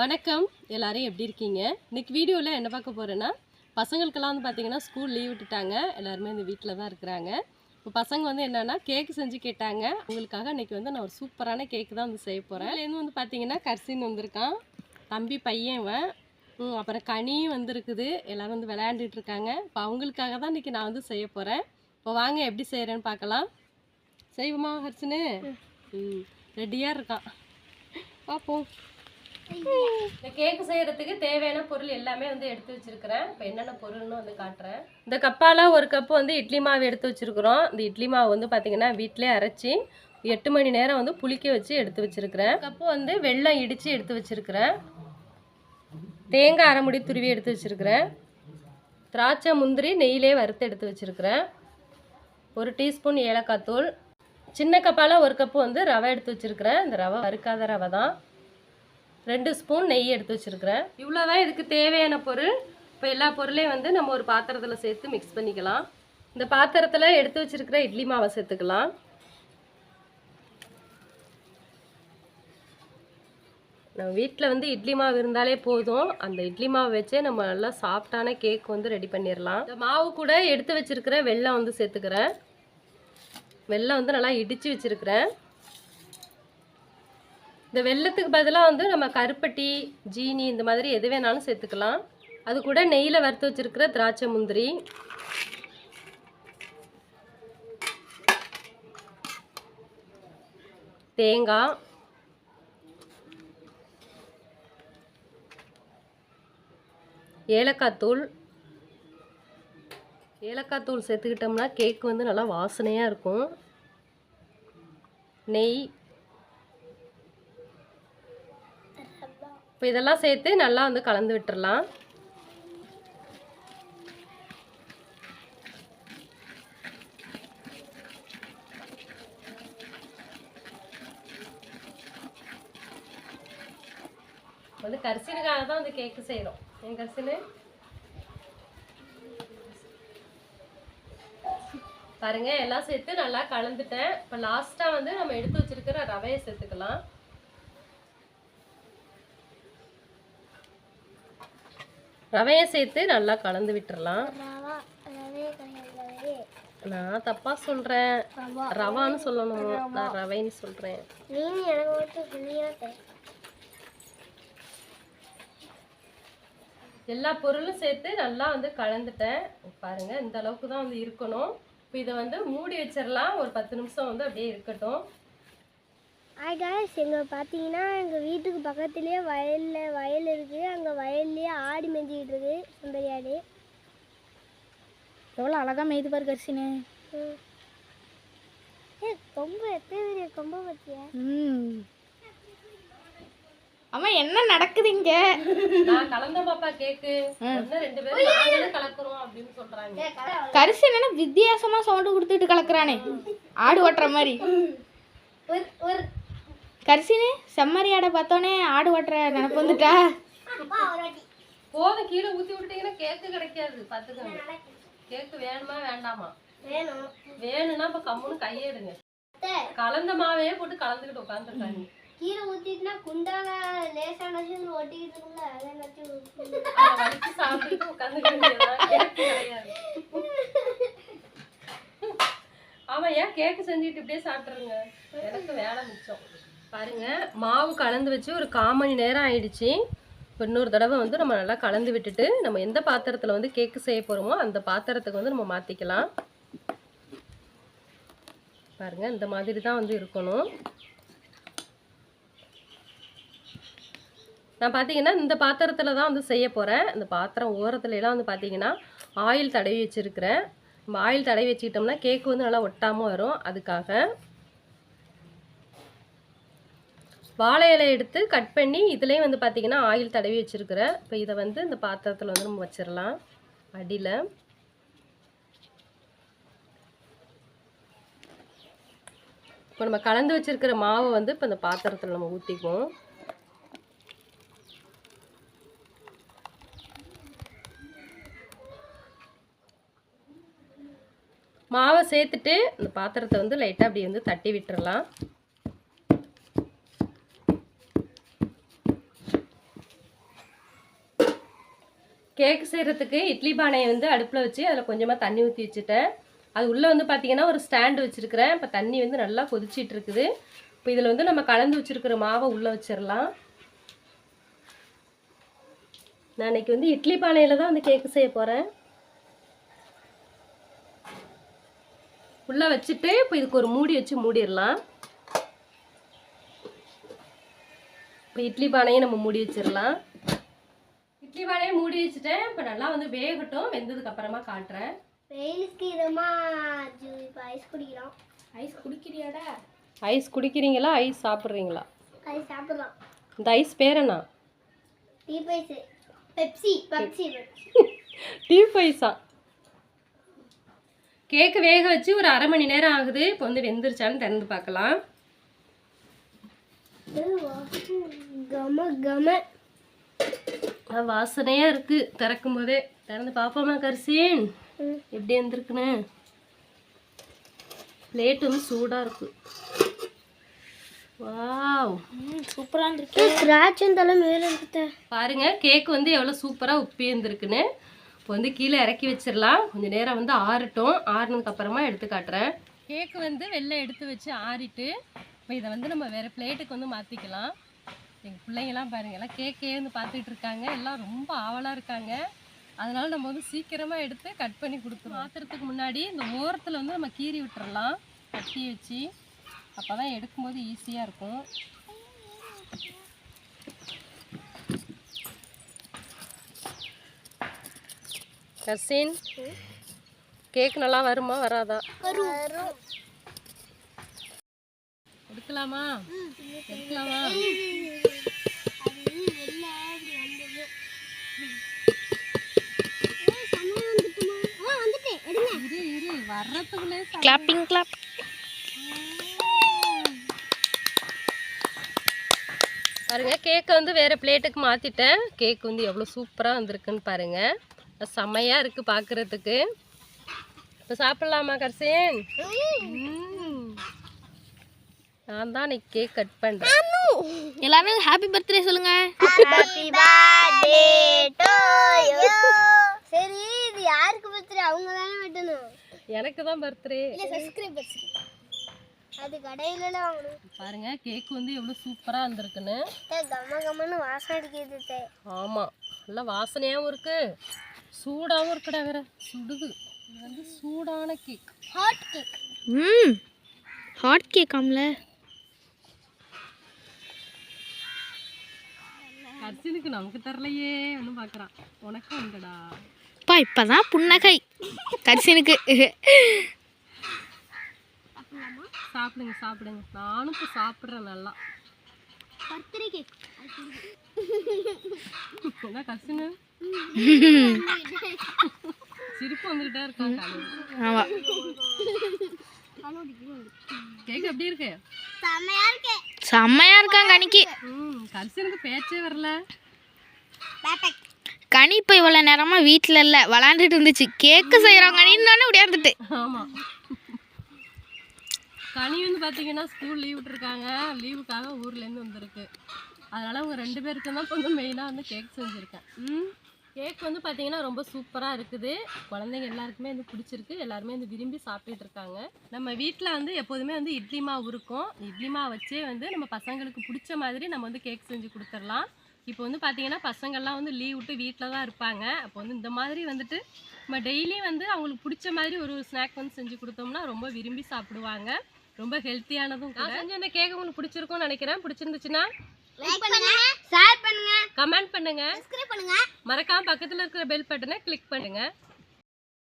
வணக்கம். எல்லாரும் எப்படி இருக்கீங்க? இன்னைக்கு வீடியோவில் என்ன பார்க்க போகிறேன்னா பசங்களுக்கெல்லாம் வந்து பார்த்தீங்கன்னா ஸ்கூல் லீவ் விட்டுட்டாங்க. எல்லாருமே இந்த வீட்டில் தான் இருக்கிறாங்க. இப்போ பசங்க வந்து என்னென்னா கேக்கு செஞ்சு கேட்டாங்க. உங்களுக்காக இன்னைக்கு வந்து நான் ஒரு சூப்பரான கேக்கு தான் வந்து செய்ய போகிறேன் இதுலேருந்து வந்து பார்த்தீங்கன்னா கர்சின் வந்திருக்கான். தம்பி பையன் அப்புறம் கனியும் வந்திருக்குது. எல்லோரும் வந்து விளையாண்டுட்டு இருக்காங்க. இப்போ அவங்களுக்காக தான் இன்றைக்கி நான் வந்து செய்ய போகிறேன் இப்போ வாங்க எப்படி செய்கிறேன்னு பார்க்கலாம். செய்வோமா ஹர்ஷனு ம் ரெடியாக இருக்கான். பார்ப்போம் இந்த கேக்கு செய்யறதுக்கு தேவையான பொருள் எல்லாமே வந்து எடுத்து வச்சிருக்கிறேன். இப்போ என்னென்ன பொருள்னு வந்து காட்டுறேன். இந்த கப்பால ஒரு கப்பு வந்து இட்லி மாவு எடுத்து வச்சிருக்கிறோம். இந்த இட்லி மாவு வந்து பார்த்தீங்கன்னா வீட்டிலே அரைச்சி எட்டு மணி நேரம் வந்து புளிக்க வச்சு எடுத்து வச்சிருக்கிறேன். கப்பு வந்து வெள்ளம் இடித்து எடுத்து வச்சிருக்கிறேன். தேங்காய் அரை முடி துருவி எடுத்து வச்சிருக்கிறேன். திராட்சை முந்திரி நெய்யிலே வறுத்து எடுத்து வச்சிருக்கிறேன். ஒரு டீஸ்பூன் ஏலக்காய் தூள். சின்ன கப்பால் ஒரு கப்பு வந்து ரவை எடுத்து வச்சிருக்கிறேன். இந்த ரவை வறுக்காத ரவை தான் ரெண்டு ஸ்பூன் நெய் எடுத்து வச்சுருக்கிறேன். இவ்வளோதான் இதுக்கு தேவையான பொருள். இப்போ எல்லா பொருளையும் வந்து நம்ம ஒரு பாத்திரத்தில் சேர்த்து மிக்ஸ் பண்ணிக்கலாம். இந்த பாத்திரத்தில் எடுத்து வச்சுருக்கிற இட்லி மாவை சேர்த்துக்கலாம். நம்ம வீட்டில் வந்து இட்லி மாவு இருந்தாலே போதும். அந்த இட்லி மாவு வச்சே நம்ம நல்லா சாஃப்டான கேக் வந்து ரெடி பண்ணிடலாம் இந்த மாவு கூட எடுத்து வச்சுருக்கிற வெள்ளம் வந்து சேர்த்துக்கிறேன். வெள்ளம் வந்து நல்லா இடித்து வச்சுருக்கிறேன். இந்த வெல்லத்துக்கு பதிலாக வந்து நம்ம கருப்பட்டி ஜீனி இந்த மாதிரி எது வேணாலும் சேர்த்துக்கலாம். அது கூட நெய்யில் வறுத்து வச்சிருக்கிற திராட்சை முந்திரி. தேங்காய். ஏலக்காய் தூள். ஏலக்காய் தூள் சேர்த்துக்கிட்டோம்னா கேக் வந்து நல்லா வாசனையாக இருக்கும். நெய். இப்போ இதெல்லாம் சேர்த்து நல்லா வந்து கலந்து விட்டுடலாம் வந்து கரிசனுக்காக தான் வந்து கேக்கு செய்கிறோம் என் கரிசனு? பாருங்க எல்லாம் சேர்த்து நல்லா கலந்துட்டேன். இப்போ லாஸ்ட்டாக வந்து நம்ம எடுத்து வச்சிருக்கிற ரவையை சேர்த்துக்கலாம். ரவையை சேர்த்து நல்லா கலந்து விட்டுறலாம். நான் தப்பா சொல்றேன். ரவா. ரவான்னு சொல்லணும். நான் ரவைன்னு சொல்றேன். எல்லா பொருளும் சேர்த்து நல்லா வந்து கலந்துட்டேன். பாருங்க இந்த அளவுக்கு தான் வந்து இருக்கணும். இப்போ இதை வந்து மூடி வச்சிடலாம் ஒரு பத்து நிமிஷம் வந்து அப்படியே இருக்கட்டும். ஹாய் காய்ஸ் எங்கே பார்த்தீங்கன்னா எங்கள் வீட்டுக்கு பக்கத்துலேயே வயலில் வயல் இருக்குது அங்கே வயல்லையே ஆடி மேய்ஞ்சிக்கிட்டு இருக்கு சுந்தரி ஆடு எவ்வளோ அழகாக மேய்து பாரு கரிசினு. ஏ கொம்பு எத்தனை பெரிய கொம்பை பற்றியா ம். அம்மா என்ன நடக்குது இங்க? நான் கலந்த பாப்பா கேக்கு. ஒண்ணு ரெண்டு பேரும் நாங்களும் கலக்குறோம் அப்படின்னு சொல்றாங்க. கரிசி என்னன்னா வித்தியாசமா சவுண்டு கொடுத்துட்டு கலக்குறானே. ஆடு ஓட்டுற மாதிரி. ஒரு ஒரு கரிசினு செம்மறி ஆடை பார்த்தோன்னே ஆடு ஓட்டுற நினப்பு வந்துட்டா? போதும் கீழே ஊத்தி விட்டீங்கன்னா கேக்கு கிடைக்காது பாத்துக்கோங்க கேக்கு வேணுமா வேண்டாமா? வேணும். வேணும்னா இப்ப கம்முன்னு கையை எடுங்க. அத்தை, கலந்த மாவையே போட்டு கலந்துக்கிட்டு உட்காந்துருக்காங்க. கீரை ஊற்றிட்டுனா குண்டாக லேசாக நச்சு ஒட்டிக்கிட்டு இருக்குல்ல அதை வேண்டியதுதான். கேக்கு கிடையாது. ஆமா ஏன் கேக்கு செஞ்சுட்டு இப்படியே சாப்பிட்டுருங்க? எனக்கு வேலை மிச்சம். பாருங்க மாவு கலந்து வச்சு ஒரு கால் மணி நேரம் ஆயிடுச்சு. இப்போ இன்னொரு தடவை வந்து நம்ம நல்லா கலந்து விட்டுட்டு நம்ம எந்த பாத்திரத்தில் வந்து கேக்கு செய்ய போகிறோமோ அந்த பாத்திரத்துக்கு வந்து நம்ம மாற்றிக்கலாம் பாருங்க இந்த மாதிரி தான் வந்து இருக்கணும். நான் பார்த்தீங்கன்னா இந்த பாத்திரத்தில் தான் வந்து செய்ய போகிறேன் இந்த பாத்திரம் ஓரத்துலலாம் வந்து பார்த்தீங்கன்னா ஆயில் தடவி வச்சுருக்கிறேன். நம்ம ஆயில் தடவி வச்சுக்கிட்டோம்னா கேக்கு வந்து நல்லா ஒட்டாமல் வரும். அதுக்காக வாழை இலை எடுத்து கட் பண்ணி இதுலேயும் வந்து பார்த்தீங்கன்னா ஆயில் தடவி வச்சுருக்கிறேன் இப்போ இதை வந்து இந்த பாத்திரத்தில் வந்து நம்ம வச்சிடலாம் அடியில். இப்போ நம்ம கலந்து வச்சிருக்கிற மாவை வந்து இப்போ இந்த பாத்திரத்தில் நம்ம ஊற்றிக்குவோம் மாவை சேர்த்துட்டு இந்த பாத்திரத்தை வந்து லைட்டாக அப்படி வந்து தட்டி விட்டுறலாம். கேக் செய்கிறதுக்கு இட்லி பானையை வந்து அடுப்பில் வச்சு அதில் கொஞ்சமாக தண்ணி ஊற்றி வச்சுட்டேன். அது உள்ளே வந்து பார்த்தீங்கன்னா ஒரு ஸ்டாண்டு வச்சுருக்கிறேன். இப்போ தண்ணி வந்து நல்லா கொதிச்சிட்டு இருக்குது. இப்போ இதில் வந்து நம்ம கலந்து வச்சுருக்கிற மாவை உள்ளே வச்சிடலாம் நான் இன்றைக்கி வந்து இட்லி பானையில் தான் வந்து கேக்கு செய்ய போகிறேன் உள்ளே வச்சுட்டு இப்போ இதுக்கு ஒரு மூடி வச்சு மூடிடலாம் இப்போ இட்லி பானையை நம்ம மூடி வச்சிடலாம் இட்லி பானையை மூடி வச்சுட்டேன். இப்போ நல்லா வந்து வேகட்டும். வெந்ததுக்கு அப்புறமா காட்டுறேன். வெயிலுக்கு இதமாக ஐஸ் குடிக்கிறோம். ஐஸ் குடிக்கிறியாடா? ஐஸ் குடிக்கிறீங்களா? ஐஸ் சாப்பிட்றீங்களா? அது சாப்பிடலாம். இந்த ஐஸ் பேர் என்ன? டீ பைஸு பெப்சி பெப்சி டீ பைசா கேக்கு வேக வச்சு ஒரு அரை மணி நேரம் ஆகுது. இப்போ வந்து வெந்துருச்சான்னு திறந்து பார்க்கலாம். கம கம. ஆ, வாசனையா இருக்கு. திறக்கும் போதே திறந்து பார்ப்போமா கரிசின். எப்படி வந்திருக்குன்னு? பிளேட் வந்து சூடா இருக்கு. வாவ் சூப்பராக இருந்துருக்கு ஸ்க்ராட்சும் தலை மேலே இருக்குது பாருங்க கேக் வந்து எவ்வளோ சூப்பராக உப்பி இருந்திருக்குன்னு இப்போ வந்து கீழே இறக்கி வச்சிடலாம். கொஞ்சம் நேரம் வந்து ஆறட்டும். ஆறுனதுக்கு அப்புறமா எடுத்து காட்டுறேன். கேக்கு வந்து வெளில எடுத்து வச்சு ஆறிட்டு இப்போ இதை வந்து நம்ம வேறு பிளேட்டுக்கு வந்து மாற்றிக்கலாம் எங்கள் பிள்ளைங்கள்லாம் பாருங்கள் எல்லாம் கேக்கே வந்து பார்த்துட்டு இருக்காங்க. எல்லாம் ரொம்ப ஆவலாக இருக்காங்க. அதனால நம்ம வந்து சீக்கிரமாக எடுத்து கட் பண்ணி கொடுத்துருவோம். மாத்துறதுக்கு முன்னாடி இந்த ஓரத்தில் வந்து நம்ம கீறி விட்டுறலாம். கட்டி வச்சு. அப்போ தான் எடுக்கும்போது ஈஸியாக இருக்கும். கசின் கேக் நல்லா வருமா வராதா? வரும் எடுக்கலாமா? எடுக்கலாமா? கிளாப்பிங் கிளாப் பாருங்க கேக்கை வந்து வேற பிளேட்டுக்கு மாத்திட்டேன். கேக் வந்து எவ்வளோ சூப்பராக வந்திருக்குன்னு பாருங்க. செம்மையா இருக்கு பார்க்கறதுக்கு இப்போ சாப்பிடலாமா கர்சேன். நான் தான் இன்னைக்கு கேக் கட் பண்ணுறேன் எல்லாரும் ஹாப்பி பர்த்டே சொல்லுங்க. ஹாப்பி பர்த்டே டு யூ சரி இது யாருக்கு பர்த்டே அவங்க தானே வெட்டணும். எனக்கு தான் பர்த்டே இல்ல சப்ஸ்கிரைபர்ஸ் அது கடையில வாங்கணும். பாருங்க கேக் வந்து எவ்வளோ சூப்பராக வந்திருக்குன்னு ஏ, கம கமன்னு வாசம் அடிக்குது தே. ஆமாம் நல்லா வாசனையாகவும் இருக்கு. சூடாகவும் இருக்குடா வேற. சுடுது. இது வந்து சூடான கேக் ஹாட் கேக் ம் ஹாட் கேக் ஆம்ல. அர்ஜுனுக்கு நமக்கு தரலையே ஒன்றும் பார்க்குறான் உனக்கும் உண்டுடா. அப்பா இப்பதான் புன்னகை. கரிசனுக்கு சாப்பிடுங்க சாப்பிடுங்க. நானும் இப்போ சாப்பிட்றேன் நல்லா. என்ன கசினு சிரிப்பு வந்துகிட்டே இருக்கான் ஆமா. கேக் எப்படி இருக்கு? செம்மையா இருக்கே. செம்மையா இருக்கான் கனிக்கு ம் கரிசனுக்கு பேச்சே வரல. கனி இப்போ இவ்வளோ நேரமா வீட்டில் இல்லை விளாண்டுட்டு இருந்துச்சு. கேக்கு செய்கிறோம் கனின்னு தானே உடையாந்துட்டு ஆமாம் கனி வந்து பார்த்தீங்கன்னா ஸ்கூல் லீவ் விட்டுருக்காங்க. லீவுக்காக ஊர்லேருந்து வந்திருக்கு. அதனால் அவங்க ரெண்டு பேருக்கு தான் இப்போ வந்து மெயினாக வந்து கேக் செஞ்சுருக்கேன். ம்? கேக் வந்து பார்த்தீங்கன்னா ரொம்ப சூப்பராக இருக்குது. குழந்தைங்க எல்லாருக்குமே வந்து பிடிச்சிருக்கு. எல்லாருமே வந்து விரும்பி சாப்பிட்டுட்டு இருக்காங்க. நம்ம வீட்டில் வந்து எப்போதுமே வந்து இட்லி மாவு இருக்கும். இட்லி மாவு வச்சே வந்து நம்ம பசங்களுக்கு பிடிச்ச மாதிரி நம்ம வந்து கேக் செஞ்சு கொடுத்துடலாம். இப்போ வந்து பார்த்தீங்கன்னா பசங்கள்லாம் வந்து லீவ் விட்டு வீட்டில் தான் இருப்பாங்க. அப்போ வந்து இந்த மாதிரி வந்துட்டு நம்ம டெய்லியும் வந்து அவங்களுக்கு பிடிச்ச மாதிரி ஒரு ஸ்நாக் வந்து செஞ்சு கொடுத்தோம்னா ரொம்ப விரும்பி சாப்பிடுவாங்க. ரொம்ப ஹெல்த்தியானதும் கூட. செஞ்சு அந்த கேக் உங்களுக்கு பிடிச்சிருக்கும்னு நினைக்கிறேன். பிடிச்சிருந்துச்சுன்னா ஷேர் பண்ணுங்க. கமெண்ட் பண்ணுங்க. சப்ஸ்கிரைப் பண்ணுங்க. மறக்காம பக்கத்தில் இருக்கிற பெல் பட்டனை கிளிக் பண்ணுங்க.